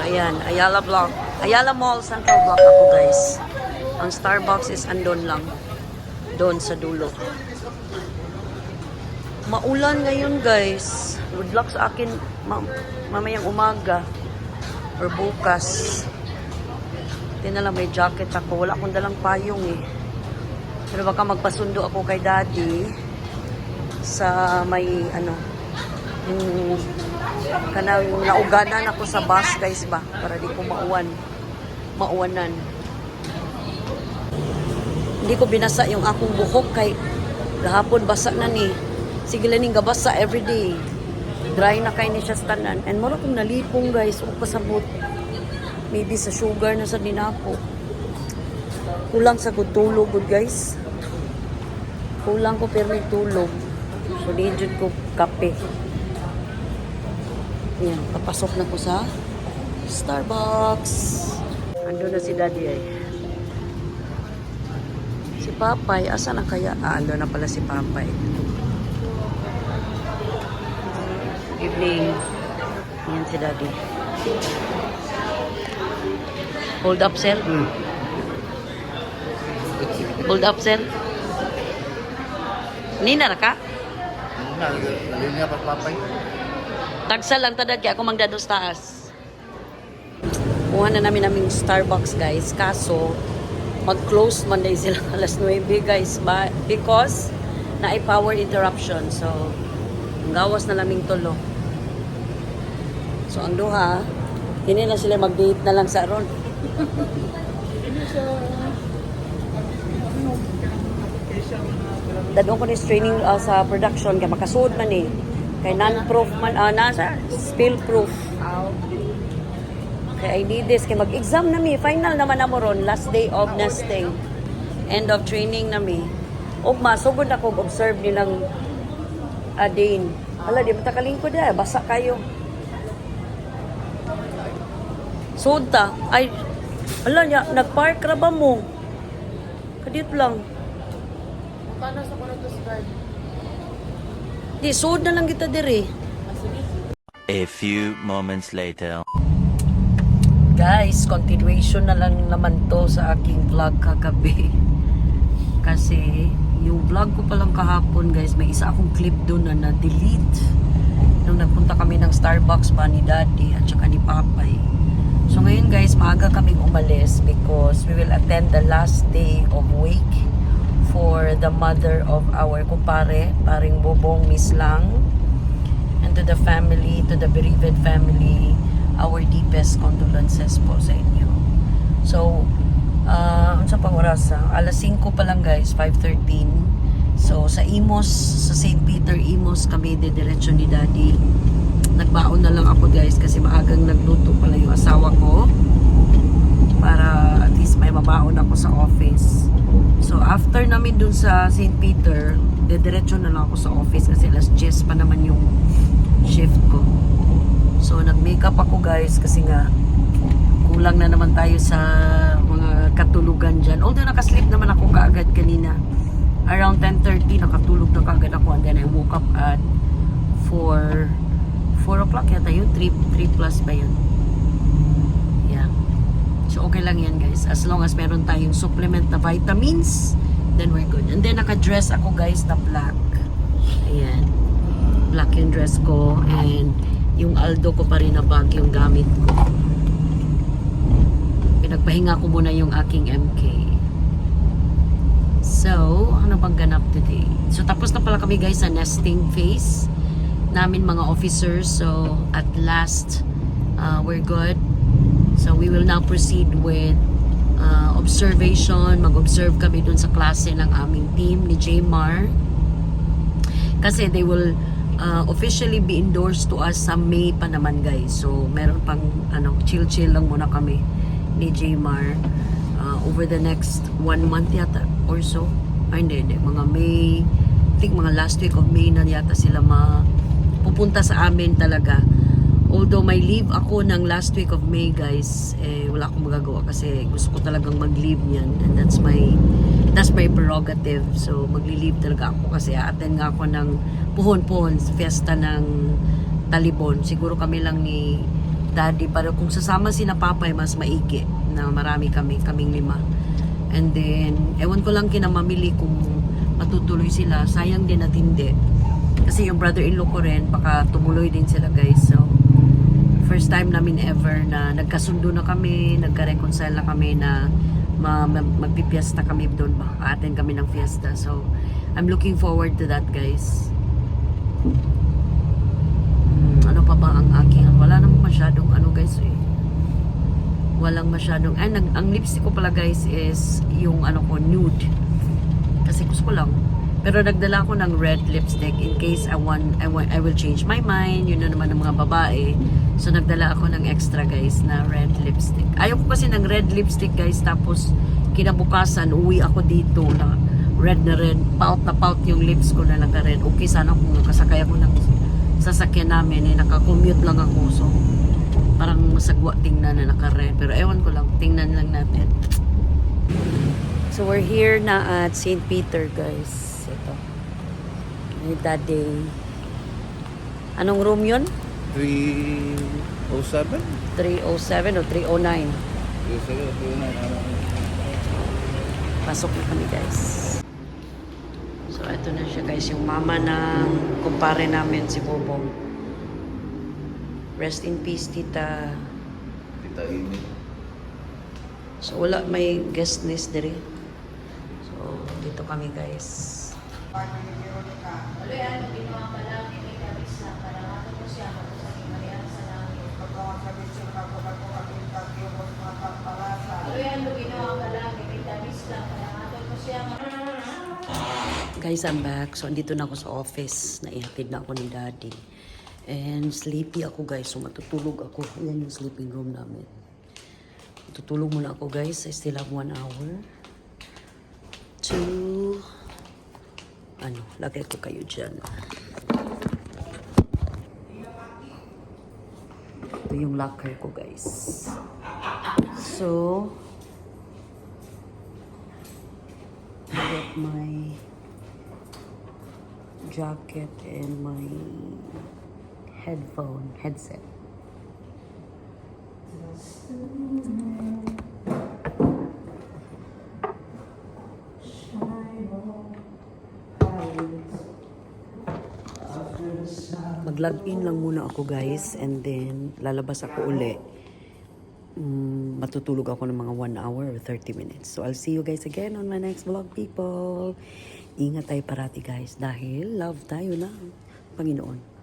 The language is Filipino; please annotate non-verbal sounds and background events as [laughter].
Ayan. Ayala Block. Ayala Mall, Central Block ako, guys. Ang Starbucks is andon lang. Doon sa dulo. Maulan ngayon, guys. Good luck sa akin ma mamayang umaga or bukas. Hindi lang may jacket ako. Wala akong dalang payong eh. Pero baka magpasundo ako kay daddy sa may ano yung kanang nauganan ako sa bus guys ba? Para di ko mauwan. Mauwanan. Hindi ko binasa yung akong buhok kay gahapon basa na ni. Sige lang ning gabasa everyday dry na kay ni siya tanan. And mura kong nalipong guys. O pasabot maybe sa sugar na sa dinako kulang sa good tulog good guys. Kulang ko pero tulog. So di ko kape yan papasok na ko sa Starbucks. Ando na si daddy ay si Papay asa na kaya? Ah ando na pala si Papay. Evening. Yan si daddy. Hold up sir. Hold up sir. Nina na ka? Nalinya pa papay. Tagsa lang tadad kaya ako magdados taas. Kuha na namin naming Starbucks guys. Kaso, mag-close man day sila [laughs] alas 9 guys. Ba because na power interruption. So, ang gawas na naming tulo. So, ang duha, hindi na sila mag-date na lang sa ron. Dadong ko ni training uh, sa production kaya makasuod man eh. Kay non-proof man, ah, nasa spill proof. Kaya I need this. Kaya mag-exam na mi. Final naman na mo ron. Last day of nesting. End of training na mi. O masugod ako observe nilang adin. Hala, di ba takalingkod eh. Basa kayo. Sud ta. Ay, hala niya, nag-park ra ba mo? Kadit lang. Paano sa kuno to start? Di, sud na lang kita diri. A few moments later. Guys, continuation na lang naman to sa aking vlog kagabi. [laughs] Kasi yung vlog ko palang kahapon guys, may isa akong clip doon na na-delete. Nung nagpunta kami ng Starbucks pa ni Daddy at saka ni Papay. So ngayon guys, maaga kaming umalis because we will attend the last day of wake for the mother of our kumpare, paring Bobong Miss Lang and to the family, to the bereaved family, our deepest condolences po sa inyo. So, uh, sa pang oras, ah, alas 5 pa lang guys, 5.13. So, sa Imos, sa St. Peter Imos kami didiretso ni Daddy. Nagbaon na lang ako guys kasi maagang nagluto pala yung asawa ko para at least may mabaon ako sa office. So, after namin dun sa St. Peter, didiretso na lang ako sa office kasi alas 10 pa naman yung shift ko. So, nag-makeup ako guys kasi nga kulang na naman tayo sa mga katulugan dyan. Although nakasleep naman ako kaagad kanina. Around 10.30 nakatulog na kaagad ako and then I woke up at 4 4 o'clock yata yun. 3, 3 plus ba yun? Yeah. So, okay lang yan guys. As long as meron tayong supplement na vitamins, then we're good. And then, naka-dress ako guys na black. Ayan. Black yung dress ko. And yung Aldo ko pa rin na bag yung gamit ko. Pinagpahinga ko muna yung aking MK. So, ano bang ganap today? So, tapos na pala kami guys sa nesting phase namin mga officers. So, at last, uh, we're good. So, we will now proceed with uh, observation. Mag-observe kami dun sa klase ng aming team ni Jmar. Kasi they will uh, officially be endorsed to us sa May pa naman guys. So, meron pang ano, chill-chill lang muna kami ni Jmar uh, over the next one month yata or so. Ay, hindi, hindi. Mga May, I think mga last week of May na yata sila ma pupunta sa amin talaga. Although may leave ako ng last week of May guys, eh, wala akong magagawa kasi gusto ko talagang mag-leave niyan and that's my that's my prerogative. So magli-leave talaga ako kasi attend nga ako ng puhon-puhon fiesta ng Talibon. Siguro kami lang ni daddy. Pero kung sasama si na papay, mas maigi na marami kami, kaming lima. And then, ewan ko lang kinamamili kung matutuloy sila. Sayang din at hindi. Kasi yung brother-in-law ko rin, baka tumuloy din sila guys. So, time namin ever na nagkasundo na kami, nagka-reconcile na kami na ma- magpipiesta kami doon ba? Atin kami ng fiesta. So, I'm looking forward to that guys. Hmm, ano pa ba ang aking, wala namang masyadong ano guys eh. Walang masyadong, ay, nag, ang lipstick ko pala guys is yung ano ko, nude. Kasi gusto ko lang. Pero nagdala ko ng red lipstick in case I want, I want, I will change my mind. Yun na naman ng mga babae. So nagdala ako ng extra guys na red lipstick. Ayaw ko kasi ng red lipstick guys. Tapos kinabukasan, uwi ako dito na red na red. Pout na pout yung lips ko na nagka-red. Okay sana kung kasakay ako ng sasakyan namin eh. Naka-commute lang ako. So parang masagwa tingnan na naka-red. Pero ewan ko lang. Tingnan lang natin. So we're here na at St. Peter guys. Ito. Ni Daddy. Anong room yun? 307? 307 o 309? 307, 309. Pasok na kami guys. So ito na siya guys. Yung mama ng kumpare namin si Bobong. Rest in peace tita. Tita Amy. So wala may guest list diri. So dito kami guys. Guys, I'm back. So, andito na ako sa office. Naihatid na ako ni Daddy. And sleepy ako, guys. So, matutulog ako. Ayan yung sleeping room namin. Tutulog muna ako, guys. I still have one hour. To... Ano, lagay ko kayo dyan. Ito yung locker ko, guys. So... I got my jacket and my headphone headset. Mag-log in lang muna ako guys and then lalabas ako uli. Mm, matutulog ako ng mga 1 hour or 30 minutes. So I'll see you guys again on my next vlog people. Ingat tayo parati guys dahil love tayo ng Panginoon.